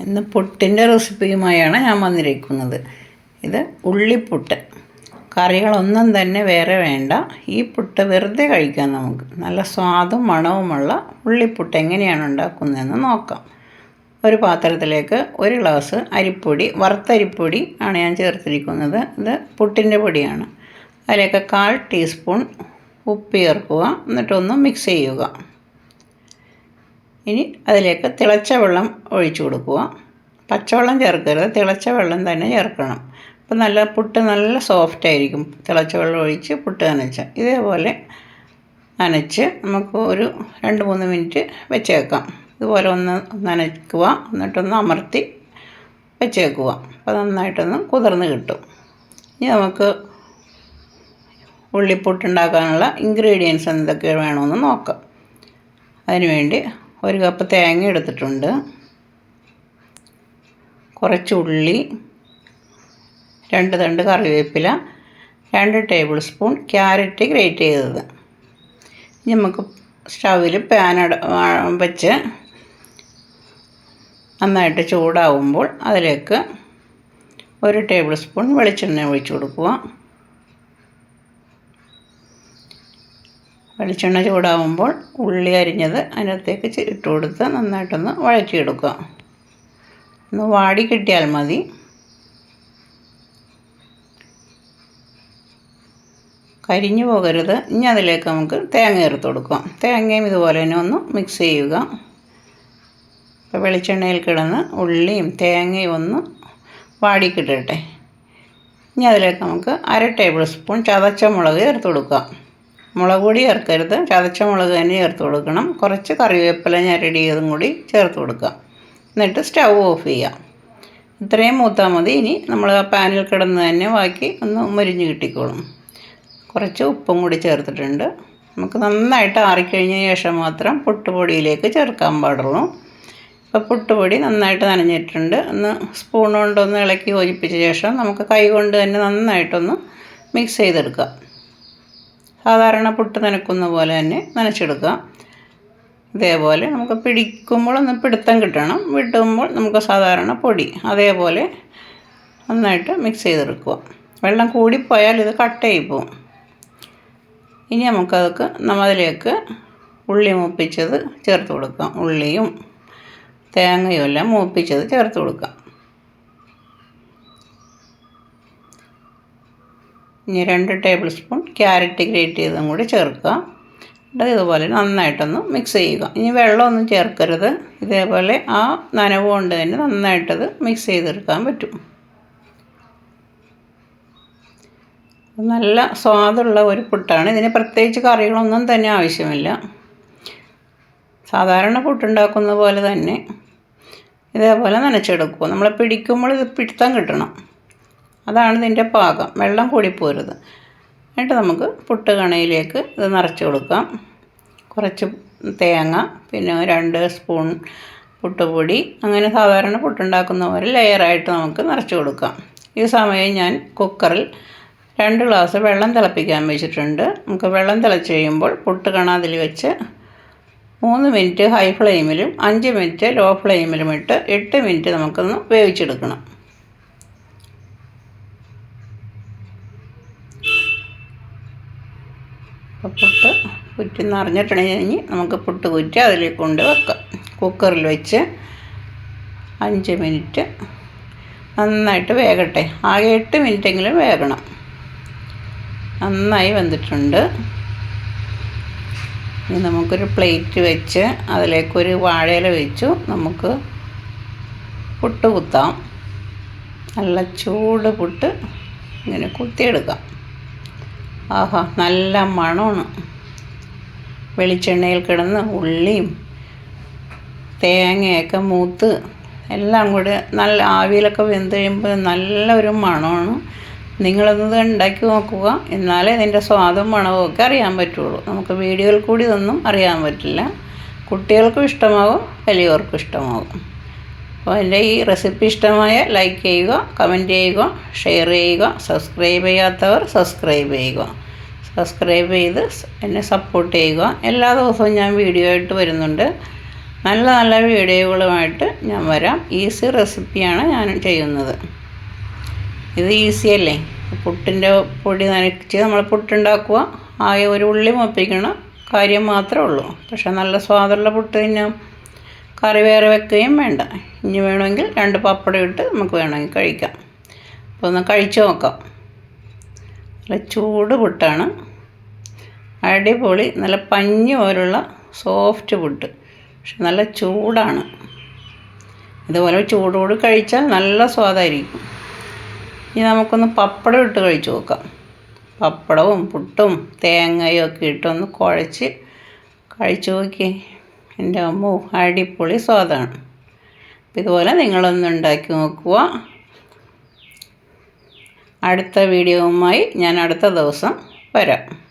ഇന്ന് പുട്ടിന്റെ റെസിപ്പിയുമായാണ് ഞാൻ വന്നിരിക്കുന്നത്. ഇത് ഉള്ളിപ്പുട്ട്. കറികളൊന്നും തന്നെ വേറെ വേണ്ട. ഈ പുട്ട് വെറുതെ കഴിക്കാം നമുക്ക്. നല്ല സ്വാദും മണവുമുള്ള ഉള്ളിപ്പുട്ട് എങ്ങനെയാണ് ഉണ്ടാക്കുന്നതെന്ന് നോക്കാം. ഒരു പാത്രത്തിലേക്ക് ഒരു ഗ്ലാസ് അരിപ്പൊടി വറുത്തരിപ്പൊടി ആണ് ഞാൻ ചേർത്തിരിക്കുന്നത്. ഇത് പുട്ടിന്റെ പൊടിയാണ്. അതിലേക്ക് കാൽ ടീസ്പൂൺ ഉപ്പ് ചേർക്കുക. എന്നിട്ടൊന്ന് മിക്സ് ചെയ്യുക. ഇനി അതിലേക്ക് തിളച്ച വെള്ളം ഒഴിച്ചു കൊടുക്കുക. പച്ചവെള്ളം ചേർക്കരുത്. തിളച്ച വെള്ളം തന്നെ ചേർക്കണം. അപ്പം നല്ല പുട്ട് നല്ല സോഫ്റ്റ് ആയിരിക്കും. തിളച്ച വെള്ളം ഒഴിച്ച് പുട്ട് നനച്ച. ഇതേപോലെ നനച്ച് നമുക്ക് ഒരു രണ്ട് മൂന്ന് മിനിറ്റ് വെച്ചേക്കാം. ഇതുപോലെ ഒന്ന് നനയ്ക്കുക എന്നിട്ടൊന്ന് അമർത്തി വെച്ചേക്കുക. അപ്പോൾ നന്നായിട്ടൊന്ന് കുതിർന്ന് കിട്ടും. ഇനി നമുക്ക് ഉള്ളിപ്പുട്ടുണ്ടാക്കാനുള്ള ഇൻഗ്രീഡിയൻസ് എന്തൊക്കെ വേണമെന്ന് നോക്കാം. അതിനുവേണ്ടി ഒരു കപ്പ് തേങ്ങ എടുത്തിട്ടുണ്ട്. കുറച്ച് ഉള്ളി രണ്ട് തണ്ട് കറിവേപ്പില രണ്ട് ടേബിൾ സ്പൂൺ ക്യാരറ്റ് ഗ്രേറ്റ് ചെയ്തത്. നമുക്ക് സ്റ്റൗവിൽ പാൻ അട വെച്ച് നന്നായിട്ട് ചൂടാവുമ്പോൾ അതിലേക്ക് ഒരു ടേബിൾ സ്പൂൺ വെളിച്ചെണ്ണ ഒഴിച്ചു കൊടുക്കുക. വെളിച്ചെണ്ണ ചൂടാവുമ്പോൾ ഉള്ളി അരിഞ്ഞത് അതിനകത്തേക്ക് ഇട്ട് കൊടുത്ത് നന്നായിട്ടൊന്ന് വഴറ്റിയെടുക്കുക. ഒന്ന് വാടി കിട്ടിയാൽ മതി. കരിഞ്ഞു പോകരുത്. ഇനി അതിലേക്ക് നമുക്ക് തേങ്ങ ചേർത്ത് കൊടുക്കാം. തേങ്ങയും ഇതുപോലെ തന്നെ ഒന്ന് മിക്സ് ചെയ്യുക. ഇപ്പോൾ വെളിച്ചെണ്ണയിൽ കിടന്ന് ഉള്ളിയും തേങ്ങയും ഒന്ന് വാടിക്കിട്ടട്ടെ ഇനി അതിലേക്ക് നമുക്ക് അര ടേബിൾ സ്പൂൺ ചതച്ച മുളക് ചേർത്ത് കൊടുക്കാം. മുളക് പൊടി ചേർക്കരുത്. ചതച്ച മുളക് തന്നെ ചേർത്ത് കൊടുക്കണം. കുറച്ച് കറിവേപ്പില ഞെരടിയതും കൂടി ചേർത്ത് കൊടുക്കുക എന്നിട്ട് സ്റ്റൗ ഓഫ് ചെയ്യാം. ഇത്രയും മൂത്താൽ മതി. ഇനി നമ്മൾ ആ പാനിൽ കിടന്ന് തന്നെ ബാക്കി ഒന്ന് മുരിഞ്ഞ് കിട്ടിക്കോളും. കുറച്ച് ഉപ്പും കൂടി ചേർത്തിട്ടുണ്ട്. നമുക്ക് നന്നായിട്ട് ആറിക്കഴിഞ്ഞ ശേഷം മാത്രം പുട്ടുപൊടിയിലേക്ക് ചേർക്കാൻ പാടുള്ളൂ. ഇപ്പോൾ പുട്ടുപൊടി നന്നായിട്ട് നനഞ്ഞിട്ടുണ്ട്. ഒന്ന് സ്പൂൺ കൊണ്ടൊന്ന് ഇളക്കി യോജിപ്പിച്ച ശേഷം നമുക്ക് കൈ കൊണ്ട് തന്നെ നന്നായിട്ടൊന്ന് മിക്സ് ചെയ്തെടുക്കാം. സാധാരണ പുട്ട് നനക്കുന്ന പോലെ തന്നെ നനച്ചെടുക്കുക. ഇതേപോലെ നമുക്ക് പിടിക്കുമ്പോൾ ഒന്ന് പിടുത്തം കിട്ടണം. വിട്ടുമ്പോൾ നമുക്ക് സാധാരണ പൊടി അതേപോലെ നന്നായിട്ട് മിക്സ് ചെയ്തെടുക്കുക. വെള്ളം കൂടിപ്പോയാൽ ഇത് കട്ടയായി പോവും. ഇനി നമുക്കതൊക്കെ നമ്മതിലേക്ക് ഉള്ളി മൂപ്പിച്ചത് ചേർത്ത് കൊടുക്കാം. ഉള്ളിയും തേങ്ങയും എല്ലാം മൂപ്പിച്ചത് ചേർത്ത് കൊടുക്കാം. ഇനി രണ്ട് ടേബിൾ സ്പൂൺ ക്യാരറ്റ് ഗ്രേറ്റ് ചെയ്തതും കൂടി ചേർക്കുക. എന്നിട്ട് ഇതുപോലെ നന്നായിട്ടൊന്ന് മിക്സ് ചെയ്യുക. ഇനി വെള്ളമൊന്നും ചേർക്കരുത്. ഇതേപോലെ ആ നനവ് കൊണ്ട് തന്നെ നന്നായിട്ടത് മിക്സ് ചെയ്തെടുക്കാൻ പറ്റും. നല്ല സ്വാദുള്ള ഒരു പുട്ടാണ്. ഇതിന് പ്രത്യേകിച്ച് കറികളൊന്നും തന്നെ ആവശ്യമില്ല. സാധാരണ പുട്ടുണ്ടാക്കുന്ന പോലെ തന്നെ ഇതേപോലെ നനച്ചെടുക്കുക. നമ്മൾ പിടിക്കുമ്പോൾ ഇത് പിടുത്തം കിട്ടണം. അതാണ് ഇതിന്റെ പാകം. വെള്ളം കൂടിപ്പോരുത് എന്നിട്ട് നമുക്ക് പുട്ട് കണയിലേക്ക് ഇത് നിറച്ച് കൊടുക്കാം. കുറച്ച് തേങ്ങ പിന്നെ രണ്ട് സ്പൂൺ പുട്ടുപൊടി അങ്ങനെ സാധാരണ പുട്ടുണ്ടാക്കുന്ന പോലെ ലെയറായിട്ട് നമുക്ക് നിറച്ച് കൊടുക്കാം. ഈ സമയം ഞാൻ കുക്കറിൽ രണ്ട് ഗ്ലാസ് വെള്ളം തിളപ്പിക്കാൻ വെച്ചിട്ടുണ്ട്. നമുക്ക് വെള്ളം തിളച്ച് കഴിയുമ്പോൾ പുട്ട് കണ അതിൽ വെച്ച് മൂന്ന് മിനിറ്റ് ഹൈ ഫ്ലെയിമിലും അഞ്ച് മിനിറ്റ് ലോ ഫ്ലെയിമിലും ഇട്ട് എട്ട് മിനിറ്റ് നമുക്കൊന്ന് വേവിച്ചെടുക്കണം. അപ്പോൾ പുട്ട് കുറ്റി നിറഞ്ഞിട്ടുണ്ടെങ്കിൽ നമുക്ക് പുട്ട് കുറ്റി അതിലേക്ക് കൊണ്ട് വെക്കാം. കുക്കറിൽ വെച്ച് അഞ്ച് മിനിറ്റ് നന്നായിട്ട് വേകട്ടെ. ആകെ എട്ട് മിനിറ്റെങ്കിലും വേകണം. നന്നായി വെന്തിട്ടുണ്ട്. ഇനി നമുക്കൊരു പ്ലേറ്റ് വെച്ച് അതിലേക്കൊരു വാഴയില വെച്ചു. നമുക്ക് പുട്ട് കുത്താം. നല്ല ചൂട് പുട്ട് ഇങ്ങനെ കുത്തിയെടുക്കാം. ആഹാ നല്ല മണമാണ്. വെളിച്ചെണ്ണയിൽ കിടന്ന് ഉള്ളിയും തേങ്ങയൊക്കെ മൂത്ത് എല്ലാം കൂടി നല്ല ആവിയിലൊക്കെ വെന്ത് കഴിയുമ്പോൾ നല്ലൊരു മണമാണ്. നിങ്ങളൊന്നത് ഉണ്ടാക്കി നോക്കുക. എന്നാലേ ഇതിന്റെ സ്വാദും മണവും ഒക്കെ അറിയാൻ പറ്റുള്ളൂ. നമുക്ക് വീഡിയോയിൽ കൂടി ഇതൊന്നും അറിയാൻ പറ്റില്ല. കുട്ടികൾക്കും ഇഷ്ടമാകും വലിയവർക്കും ഇഷ്ടമാകും അപ്പോൾ എന്റെ ഈ റെസിപ്പി ഇഷ്ടമായ ലൈക്ക് ചെയ്യുക കമന്റ് ചെയ്യുക ഷെയർ ചെയ്യുക സബ്സ്ക്രൈബ് ചെയ്യാത്തവർ സബ്സ്ക്രൈബ് ചെയ്യുക. സബ്സ്ക്രൈബ് ചെയ്ത് എന്നെ സപ്പോർട്ട് ചെയ്യുക. എല്ലാ ദിവസവും ഞാൻ വീഡിയോ ആയിട്ട് വരുന്നുണ്ട്. നല്ല നല്ല വീഡിയോകളുമായിട്ട് ഞാൻ വരാം. ഈസി റെസിപ്പിയാണ് ഞാൻ ചെയ്യുന്നത്. ഇത് ഈസി അല്ലേ? പുട്ടിന്റെ പൊടി നനച്ച് നമ്മൾ പുട്ടുണ്ടാക്കുക. ആയ ഒരു ഉള്ളി മുപ്പിക്കണ. കാര്യം മാത്രമേ ഉള്ളൂ. പക്ഷേ നല്ല സ്വാദുള്ള പുട്ട് തിന്നാം. കറി വേറെ വെക്കുകയും വേണ്ട. ഇനി വേണമെങ്കിൽ രണ്ട് പപ്പടം ഇട്ട് നമുക്ക് വേണമെങ്കിൽ കഴിക്കാം. അപ്പോൾ ഒന്ന് കഴിച്ചു നോക്കാം. നല്ല ചൂട് പുട്ടാണ്. അടിപൊളി നല്ല പഞ്ഞ് പോലുള്ള സോഫ്റ്റ് പുട്ട്. പക്ഷെ നല്ല ചൂടാണ്. ഇതുപോലെ ചൂടോട് കഴിച്ചാൽ നല്ല സ്വാദായിരിക്കും. ഇനി നമുക്കൊന്ന് പപ്പടം ഇട്ട് കഴിച്ചു നോക്കാം. പപ്പടവും പുട്ടും തേങ്ങയും ഒക്കെ ഇട്ടൊന്ന് കുഴച്ച് കഴിച്ചു നോക്കി എന്റെ അമ്മ അടിപൊളി സ്വാദാണ്. അപ്പം ഇതുപോലെ നിങ്ങളൊന്ന് ഉണ്ടാക്കി നോക്കുക. അടുത്ത വീഡിയോവുമായി ഞാൻ അടുത്ത ദിവസം വരാം.